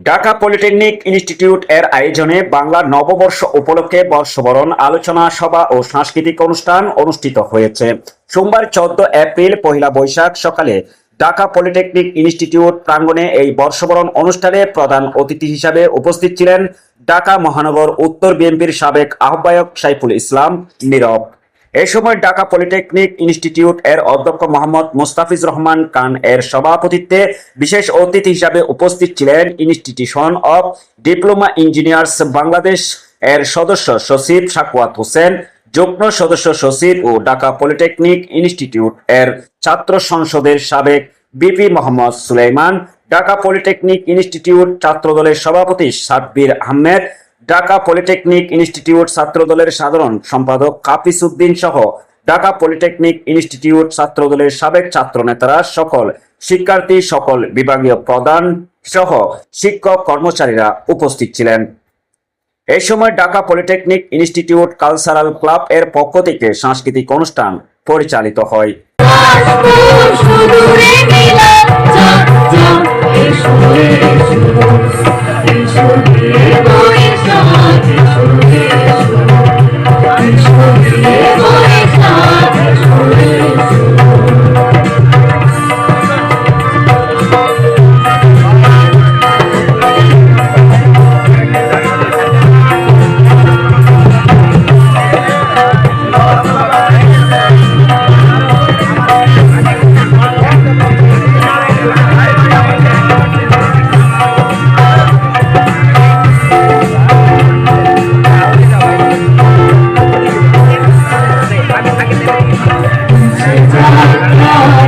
Dhaka polytechnic institute এর আয়োজনে বাংলা নববর্ষ উপলক্ষে বর্ষবরণ আলোচনা সভা ও সাংস্কৃতিক অনুষ্ঠান অনুষ্ঠিত হয়েছে। সোমবার চোদ্দ এপ্রিল, পহিলা বৈশাখ সকালে ঢাকা পলিটেকনিক ইনস্টিটিউট প্রাঙ্গণে এই বর্ষবরণ অনুষ্ঠানে প্রধান অতিথি হিসাবে উপস্থিত ছিলেন ঢাকা মহানগর উত্তর বিএনপির সাবেক আহ্বায়ক সাইফুল ইসলাম নীরব। এ সময় ঢাকা পলিটেকনিক ইনস্টিটিউট এর অধ্যক্ষ মোহাম্মদ মোস্তাফিজ রহমান খান এর সভাপতিত্বে বিশেষ অতিথি হিসাবে উপস্থিত ছিলেন institution of diploma engineers Bangladesh এর সদস্য সচিব সাকুয়াত হোসেন, যুগ্ম সদস্য সচিব ও ঢাকা পলিটেকনিক ইনস্টিটিউট এর ছাত্র সংসদের সাবেক VP Mohammad Sulaiman, Dhaka polytechnic institute ছাত্রদলের সভাপতি সাব্বির আহমেদ ঢাকা পলিটেকনিক ইনস্টিটিউট ছাত্রদলের সাধারণ সম্পাদক কাপিস উদ্দিন সহ ঢাকা পলিটেকনিক ইনস্টিটিউট ছাত্রদলের সাবেক ছাত্র নেতারা সকল শিক্ষার্থী, সকল বিভাগীয় প্রধান সহ শিক্ষক কর্মচারীরা উপস্থিত ছিলেন। এই সময় Dhaka polytechnic institute cultural club এর পক্ষ থেকে সাংস্কৃতিক অনুষ্ঠান পরিচালিত হয়।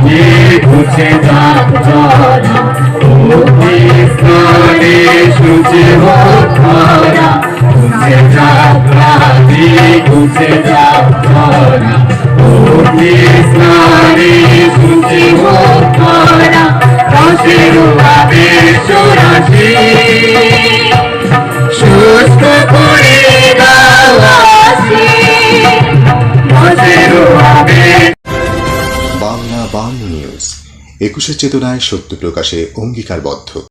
যে ঘুছে যাক চরা মুক্তি স্নানে সূচে ভরা ঘুছে যাক রাতি ঘুছে যাক বাংলা নিউজ। একুশের চেতনায় সত্য প্রকাশে অঙ্গীকারবদ্ধ।